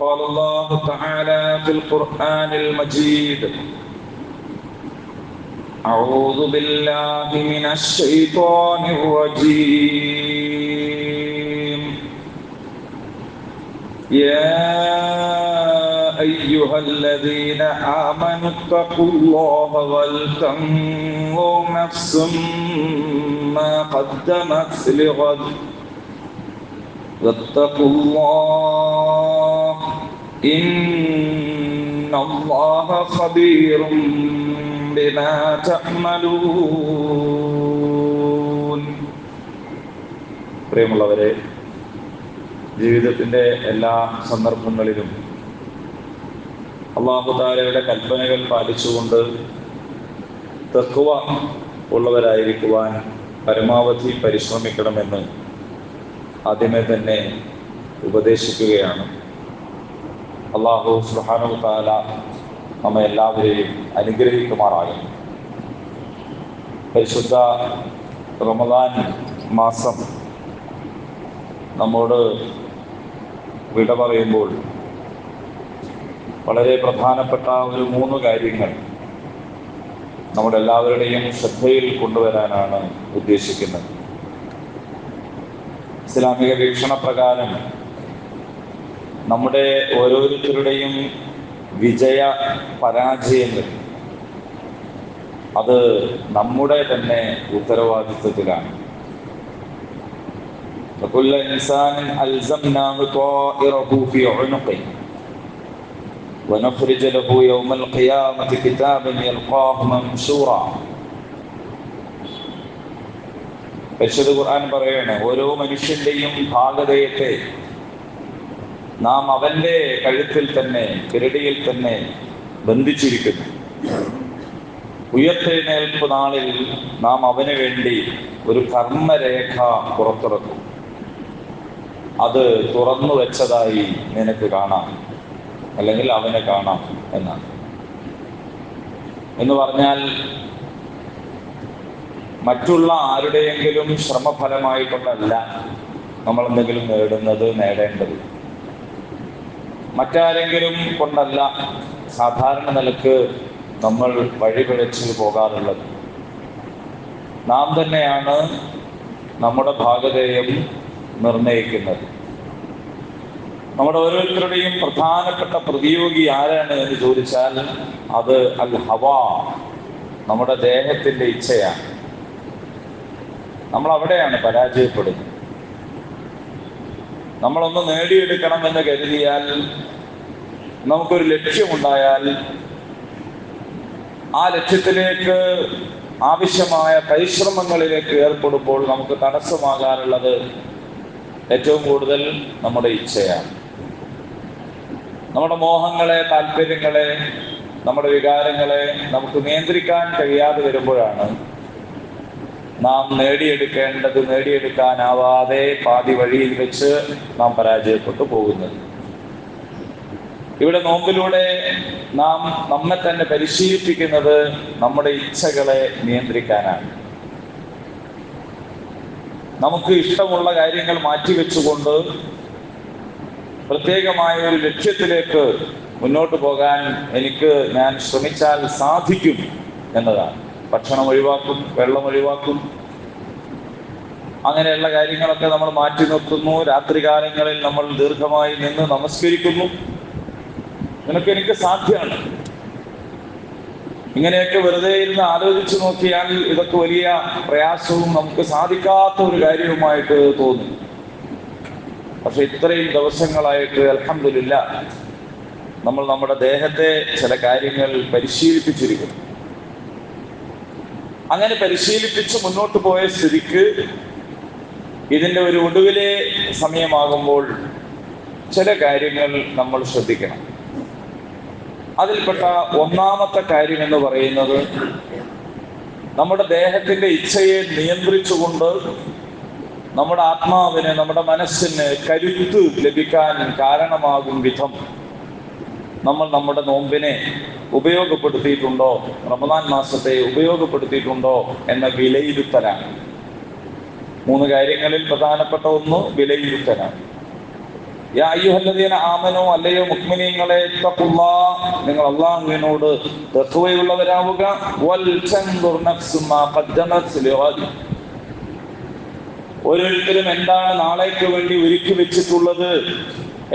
قال الله تعالى في القرآن المجيد. أعوذ بالله من الشيطان الرجيم. يا أيها الذين آمنوا اتقوا الله ولتنظر نفس ما قدمت لغد واتقوا الله إن الله خبير بما تعملون പ്രിയമുള്ളവരെ ജീവിതത്തിൻ്റെ എല്ലാ സന്ദർഭങ്ങളിലും അള്ളാഹുദാലയുടെ കൽപ്പനകൾ പാലിച്ചുകൊണ്ട് തക്കുവ ഉള്ളവരായിരിക്കുവാൻ പരമാവധി പരിശ്രമിക്കണമെന്ന് ആദ്യമേ തന്നെ ഉപദേശിക്കുകയാണ്. അള്ളാഹു സുഹാനു താല നമ്മെ എല്ലാവരെയും അനുഗ്രഹിക്കുമാറാകും പരിശുദ്ധ റമദാൻ മാസം നമ്മോട് വിട പറയുമ്പോൾ വളരെ പ്രധാനപ്പെട്ട ഒരു മൂന്ന് കാര്യങ്ങൾ നമ്മുടെ എല്ലാവരുടെയും ശ്രദ്ധയിൽ കൊണ്ടുവരാനാണ് ഉദ്ദേശിക്കുന്നത്. ഇസ്ലാമിക വീക്ഷണപ്രകാരം നമ്മുടെ ഓരോരുത്തരുടെയും വിജയ പരാജയങ്ങൾ അത് നമ്മുടെ തന്നെ ഉത്തരവാദിത്വത്തിലാണ് وكل إنسان ألزمناه طائره في عنقه ونخرج له يوم القيامة كتابا يلقاه منشورا പരിശുദ്ധ ഖുർആൻ പറയാണ് ഓരോ മനുഷ്യന്റെയും ഭാഗതയത്തെ നാം അവന്റെ കഴുത്തിൽ തന്നെ കിരടിയിൽ തന്നെ ബന്ധിച്ചിരിക്കുന്നു. ഉയർത്തെഴുന്നേൽപ്പ് നാളിൽ നാം അവന് വേണ്ടി ഒരു കർമ്മരേഖ പുറത്തിറക്കും. അത് തുറന്നു വെച്ചതായി നിനക്ക് കാണാം അല്ലെങ്കിൽ അവനെ കാണാം എന്നാണ്. എന്ന് പറഞ്ഞാൽ മറ്റുള്ള ആരുടെയെങ്കിലും ശ്രമഫലമായിട്ടുള്ളതല്ല നമ്മൾ എന്തെങ്കിലും നേടുന്നത് നേടേണ്ടത്. മറ്റാരെങ്കിലും കൊണ്ടല്ല സാധാരണ നിലയ്ക്ക് നമ്മൾ വഴിപിഴച്ച് പോകാറുള്ളത്. നാം തന്നെയാണ് നമ്മുടെ ഭാഗതയും നിർണയിക്കുന്നത്. നമ്മുടെ ഓരോരുത്തരുടെയും പ്രധാനപ്പെട്ട പ്രതിയോഗി ആരാണ് എന്ന് ചോദിച്ചാൽ അത് അൽ ഹവാ നമ്മുടെ ദേഹത്തിന്റെ ഇച്ഛയാണ്. നമ്മൾ അവിടെയാണ് പരാജയപ്പെടുന്നത്. നമ്മളൊന്ന് നേടിയെടുക്കണം എന്ന് കരുതിയാൽ നമുക്കൊരു ലക്ഷ്യമുണ്ടായാൽ ആ ലക്ഷ്യത്തിലേക്ക് ആവശ്യമായ പരിശ്രമങ്ങളിലേക്ക് ഏർപ്പെടുമ്പോൾ നമുക്ക് തടസ്സമാകാറുള്ളത് ഏറ്റവും കൂടുതൽ നമ്മുടെ ഇച്ഛയാണ്. നമ്മുടെ മോഹങ്ങളെ താല്പര്യങ്ങളെ നമ്മുടെ വികാരങ്ങളെ നമുക്ക് നിയന്ത്രിക്കാൻ കഴിയാതെ വരുമ്പോഴാണ് നാം നേടിയെടുക്കേണ്ടത് നേടിയെടുക്കാനാവാതെ പാതി വഴിയിൽ വെച്ച് നാം പരാജയപ്പെട്ടു പോകുന്നത്. ഇവിടെ നോമ്പിലൂടെ നാം നമ്മെ തന്നെ പരിശീലിപ്പിക്കുന്നത് നമ്മുടെ ഇച്ഛകളെ നിയന്ത്രിക്കാനാണ്. നമുക്ക് ഇഷ്ടമുള്ള കാര്യങ്ങൾ മാറ്റിവെച്ചുകൊണ്ട് പ്രത്യേകമായ ഒരു ലക്ഷ്യത്തിലേക്ക് മുന്നോട്ട് പോകാൻ എനിക്ക് ഞാൻ ശ്രമിച്ചാൽ സാധിക്കും എന്നതാണ്. ഭക്ഷണം ഒഴിവാക്കും വെള്ളം ഒഴിവാക്കും. അങ്ങനെയുള്ള കാര്യങ്ങളൊക്കെ നമ്മൾ മാറ്റി നിർത്തുന്നു. രാത്രികാലങ്ങളിൽ നമ്മൾ ദീർഘമായി നിന്ന് നമസ്കരിക്കുന്നു. നിനക്ക് എനിക്ക് സാധ്യമാണ്. ഇങ്ങനെയൊക്കെ വെറുതെ ഇരുന്ന് ആലോചിച്ച് നോക്കിയാൽ ഇതൊക്കെ വലിയ പ്രയാസവും നമുക്ക് സാധിക്കാത്ത ഒരു കാര്യവുമായിട്ട് തോന്നും. പക്ഷെ ഇത്രയും ദിവസങ്ങളായിട്ട് അലഹമില്ല നമ്മൾ നമ്മുടെ ദേഹത്തെ ചില കാര്യങ്ങൾ പരിശീലിപ്പിച്ചിരിക്കുന്നു. അങ്ങനെ പരിശീലിപ്പിച്ച് മുന്നോട്ട് പോയ സ്ഥിതിക്ക് ഇതിന്റെ ഒരു ഒടുവിലെ സമയമാകുമ്പോൾ ചില കാര്യങ്ങൾ നമ്മൾ ശ്രദ്ധിക്കണം. അതിൽപ്പെട്ട ഒന്നാമത്തെ കാര്യം എന്ന് പറയുന്നത് നമ്മുടെ ദേഹത്തിന്റെ ഇച്ഛയെ നിയന്ത്രിച്ചുകൊണ്ട് നമ്മുടെ ആത്മാവിന് നമ്മുടെ മനസ്സിന് കരുത്ത് ലഭിക്കാൻ കാരണമാകും വിധം നമ്മൾ നമ്മുടെ നോമ്പിനെ ഉപയോഗപ്പെടുത്തിയിട്ടുണ്ടോ? റമദാൻ മാസത്തെ ഉപയോഗപ്പെടുത്തിയിട്ടുണ്ടോ? എന്ന വിലയിരുത്തലാണ്. മൂന്ന് കാര്യങ്ങളിൽ പ്രധാനപ്പെട്ട ഒന്ന് വിലയിരുത്തലാണ്. ആമനോ അല്ലയോ മുക്മിനീങ്ങളെ നിങ്ങൾ അള്ളാഹുവിനോട് ലിഗദ് ഓരോരുത്തരും എന്താണ് നാളേക്ക് വേണ്ടി ഒരുക്കി വെച്ചിട്ടുള്ളത്?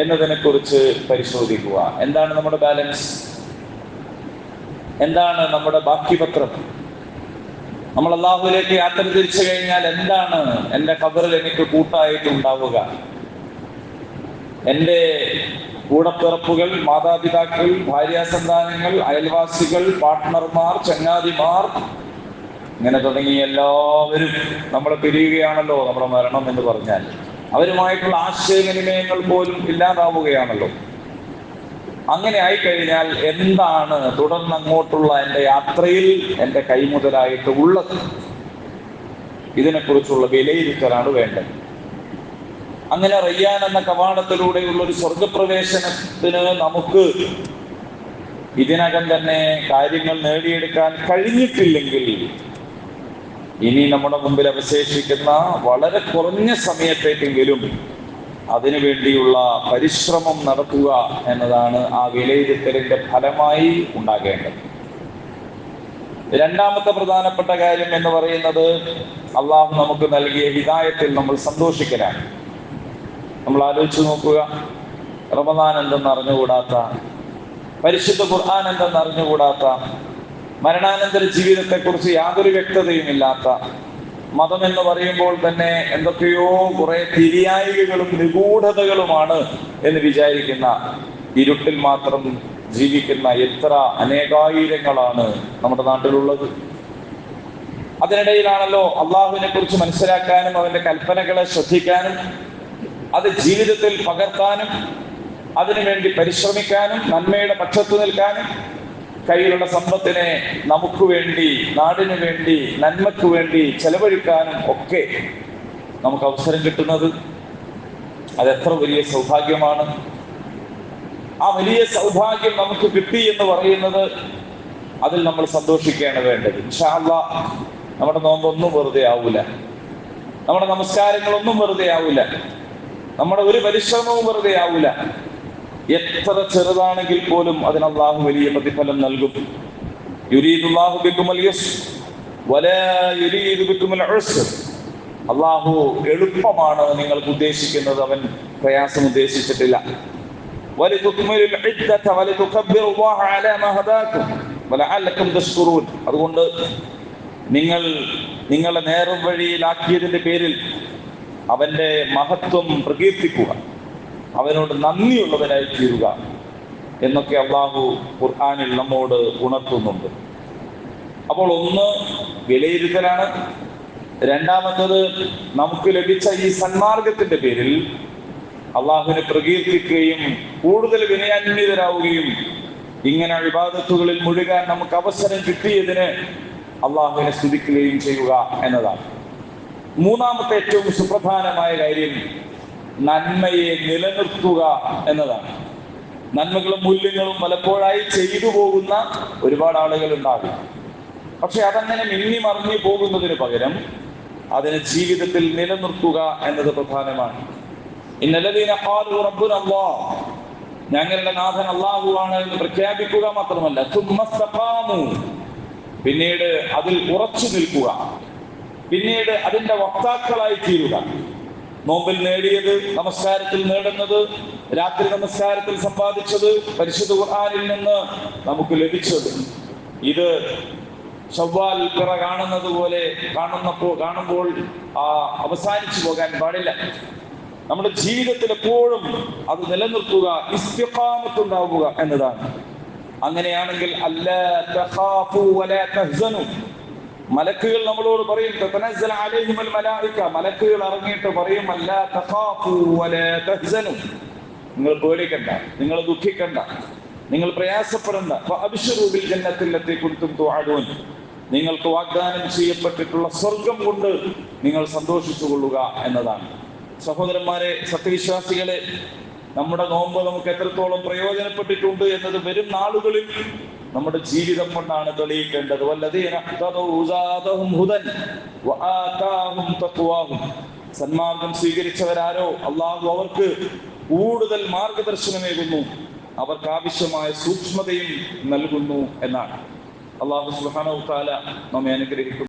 എന്നതിനെ കുറിച്ച് പരിശോധിക്കുക. എന്താണ് നമ്മുടെ ബാലൻസ്? എന്താണ് നമ്മുടെ ബാക്കി പത്രം? നമ്മൾ അള്ളാഹുലേക്ക് യാത്ര തിരിച്ചു കഴിഞ്ഞാൽ എന്താണ് എന്റെ കബറിൽ എനിക്ക് കൂട്ടായിട്ട് ഉണ്ടാവുക? എന്റെ കൂടപ്പിറപ്പുകൾ മാതാപിതാക്കൾ ഭാര്യാസന്താനങ്ങൾ അയൽവാസികൾ പാർട്ട്ണർമാർ ചങ്ങാതിമാർ ഇങ്ങനെ തുടങ്ങി എല്ലാവരും നമ്മൾ പിരിയുകയാണല്ലോ നമ്മുടെ മരണം എന്ന് പറഞ്ഞാൽ. അവരുമായിട്ടുള്ള ആശയവിനിമയങ്ങൾ പോലും ഇല്ലാതാവുകയാണല്ലോ. അങ്ങനെ ആയി കഴിഞ്ഞാൽ എന്താണ് തുടർന്ന് അങ്ങോട്ടുള്ള എന്റെ യാത്രയിൽ എന്റെ കൈമുതലായിട്ട് ഉള്ളത്? ഇതിനെക്കുറിച്ചുള്ള വിലയിരുത്തലാണ് വേണ്ടത്. അങ്ങനെ റയ്യാൻ എന്ന കവാടത്തിലൂടെയുള്ള ഒരു സ്വർഗപ്രവേശനത്തിന് നമുക്ക് ഇതിനകം തന്നെ കാര്യങ്ങൾ നേടിയെടുക്കാൻ കഴിഞ്ഞിട്ടില്ലെങ്കിൽ ഇനി നമ്മുടെ മുമ്പിൽ അവശേഷിക്കുന്ന വളരെ കുറഞ്ഞ സമയത്തേക്കെങ്കിലും അതിനു വേണ്ടിയുള്ള പരിശ്രമം നടത്തുക എന്നതാണ് ആ വിലയിരുത്തലിന്റെ ഫലമായി ഉണ്ടാകേണ്ടത്. രണ്ടാമത്തെ പ്രധാനപ്പെട്ട കാര്യം എന്ന് പറയുന്നത് അള്ളാഹു നമുക്ക് നൽകിയ ഹിതായത്തിൽ നമ്മൾ സന്തോഷിക്കലാണ്. നമ്മൾ ആലോചിച്ച് നോക്കുക റമദാൻ എന്തെന്ന് അറിഞ്ഞുകൂടാത്ത പരിശുദ്ധ ഖുർആൻ എന്തെന്ന് അറിഞ്ഞുകൂടാത്ത മരണാനന്തര ജീവിതത്തെക്കുറിച്ച് യാതൊരു വ്യക്തതയും ഇല്ലാത്ത മതം എന്ന് പറയുമ്പോൾ തന്നെ എന്തൊക്കെയോ കുറെ തിരിയായികളും നിഗൂഢതകളുമാണ് എന്ന് വിചാരിക്കുന്ന ഇരുട്ടിൽ മാത്രം ജീവിക്കുന്ന എത്ര അനേകായിരങ്ങളാണ് നമ്മുടെ നാട്ടിലുള്ളത്. അതിനിടയിലാണല്ലോ അള്ളാഹുവിനെ കുറിച്ച് മനസ്സിലാക്കാനും അവന്റെ കൽപ്പനകളെ ശ്രദ്ധിക്കാനും അത് ജീവിതത്തിൽ പകർത്താനും അതിനുവേണ്ടി പരിശ്രമിക്കാനും നന്മയുടെ പക്ഷത്തു നിൽക്കാനും കയ്യിലുള്ള സമ്പത്തിനെ നമുക്ക് വേണ്ടി നാടിന് വേണ്ടി നന്മയ്ക്ക് വേണ്ടി ചെലവഴിക്കാനും ഒക്കെ നമുക്ക് അവസരം കിട്ടുന്നത് അത് എത്ര വലിയ സൗഭാഗ്യമാണ്. ആ വലിയ സൗഭാഗ്യം നമുക്ക് കിട്ടി എന്ന് പറയുന്നത് അതിൽ നമ്മൾ സന്തോഷിക്കുകയാണ് വേണ്ടത്. ഇൻഷാല്ല നമ്മുടെ നോമ്പൊന്നും വെറുതെ ആവൂല. നമ്മുടെ നമസ്കാരങ്ങളൊന്നും വെറുതെ ആവൂല. നമ്മുടെ ഒരു പരിശ്രമവും വെറുതെ ആവൂല. എത്ര ചെറുതാണെങ്കിൽ പോലും അതിന് അള്ളാഹു വലിയ പ്രതിഫലം നൽകും. അള്ളാഹു എളുപ്പമാണ് നിങ്ങൾക്ക് ഉദ്ദേശിക്കുന്നത് അവൻ പ്രയാസം ഉദ്ദേശിച്ചിട്ടില്ല. അതുകൊണ്ട് നിങ്ങൾ നിങ്ങളെ നേരം വഴിയിലാക്കിയതിന്റെ പേരിൽ അവന്റെ മഹത്വം പ്രകീർത്തിക്കുക. അവനോട് നന്ദിയുള്ളവരായി തീരുക എന്നൊക്കെ അള്ളാഹു ഖുർആാനിൽ നമ്മോട് ഉണർത്തുന്നുണ്ട്. അപ്പോൾ ഒന്ന് വിലയിരുത്തലാണ്. രണ്ടാമത്തത് നമുക്ക് ലഭിച്ച ഈ സന്മാർഗത്തിന്റെ പേരിൽ അള്ളാഹുവിനെ പ്രകീർത്തിക്കുകയും കൂടുതൽ വിനയാന്വിതരാവുകയും ഇങ്ങനെ വിവാദത്തുകളിൽ മുഴുകാൻ നമുക്ക് അവസരം കിട്ടിയതിന് അള്ളാഹുവിനെ സ്തുതിക്കുകയും ചെയ്യുക എന്നതാണ്. മൂന്നാമത്തെ ഏറ്റവും സുപ്രധാനമായ കാര്യം നന്മയെ നിലനിർത്തുക എന്നതാണ്. നന്മകളും മൂല്യങ്ങളും പലപ്പോഴായി ചെയ്തു പോകുന്ന ഒരുപാട് ആളുകൾ ഉണ്ടാകും പക്ഷെ അതങ്ങനെ മിന്നി മറിഞ്ഞു പോകുന്നതിന് പകരം അതിനെ ജീവിതത്തിൽ നിലനിർത്തുക എന്നത് പ്രധാനമാണ്. ഞങ്ങളുടെ നാഥൻ അള്ളാഹുവാണ് എന്ന് പ്രഖ്യാപിക്കുക മാത്രമല്ല പിന്നീട് അതിൽ ഉറച്ചു നിൽക്കുക. പിന്നീട് അതിന്റെ വക്താക്കളായി തീരുക. നോമ്പിൽ നേടിയത് നമസ്കാരത്തിൽ നേടുന്നത് രാത്രി നമസ്കാരത്തിൽ സമ്പാദിച്ചത് പരിശുദ്ധ ഖുർആനിൽ നിന്ന് നമുക്ക് ലഭിച്ചത്. ഇത് ചൊവ്വാൽ പിറ കാണുന്നത് പോലെ കാണുന്നപ്പോൾ കാണുമ്പോൾ ആ അവസാനിച്ചു പോകാൻ പാടില്ല. നമ്മുടെ ജീവിതത്തിൽ എപ്പോഴും അത് നിലനിർത്തുക ഇസ്തിഖാമത്തുണ്ടാവുക എന്നതാണ്. അങ്ങനെയാണെങ്കിൽ അല്ലാ മലക്കുകൾ നമ്മളോട് പറയും മലക്കുകൾ ഇറങ്ങിയിട്ട് പറയും അല്ല നിങ്ങൾ പേടിക്കണ്ട നിങ്ങൾ ദുഃഖിക്കണ്ട നിങ്ങൾ പ്രയാസപ്പെടണ്ട. നിങ്ങൾക്ക് വാഗ്ദാനം ചെയ്യപ്പെട്ടിട്ടുള്ള സ്വർഗം കൊണ്ട് നിങ്ങൾ സന്തോഷിച്ചു കൊള്ളുക എന്നതാണ്. സഹോദരന്മാരെ സത്യവിശ്വാസികളെ നമ്മുടെ നോമ്പ് നമുക്ക് എത്രത്തോളം പ്രയോജനപ്പെട്ടിട്ടുണ്ട് എന്നത് വരും നാളുകളിൽ നമ്മുടെ ജീവിതം കൊണ്ടാണ് തെളിയിക്കേണ്ടത്. സന്മാർഗം സ്വീകരിച്ചവരാരോ? അള്ളാഹു അവർക്ക് കൂടുതൽ മാർഗദർശനമേകുന്നു. അവർക്ക് ആവശ്യമായ സൂക്ഷ്മതയും നൽകുന്നു എന്നാണ്. അള്ളാഹു തആല നമ്മെ അനുഗ്രഹിക്കുന്നു.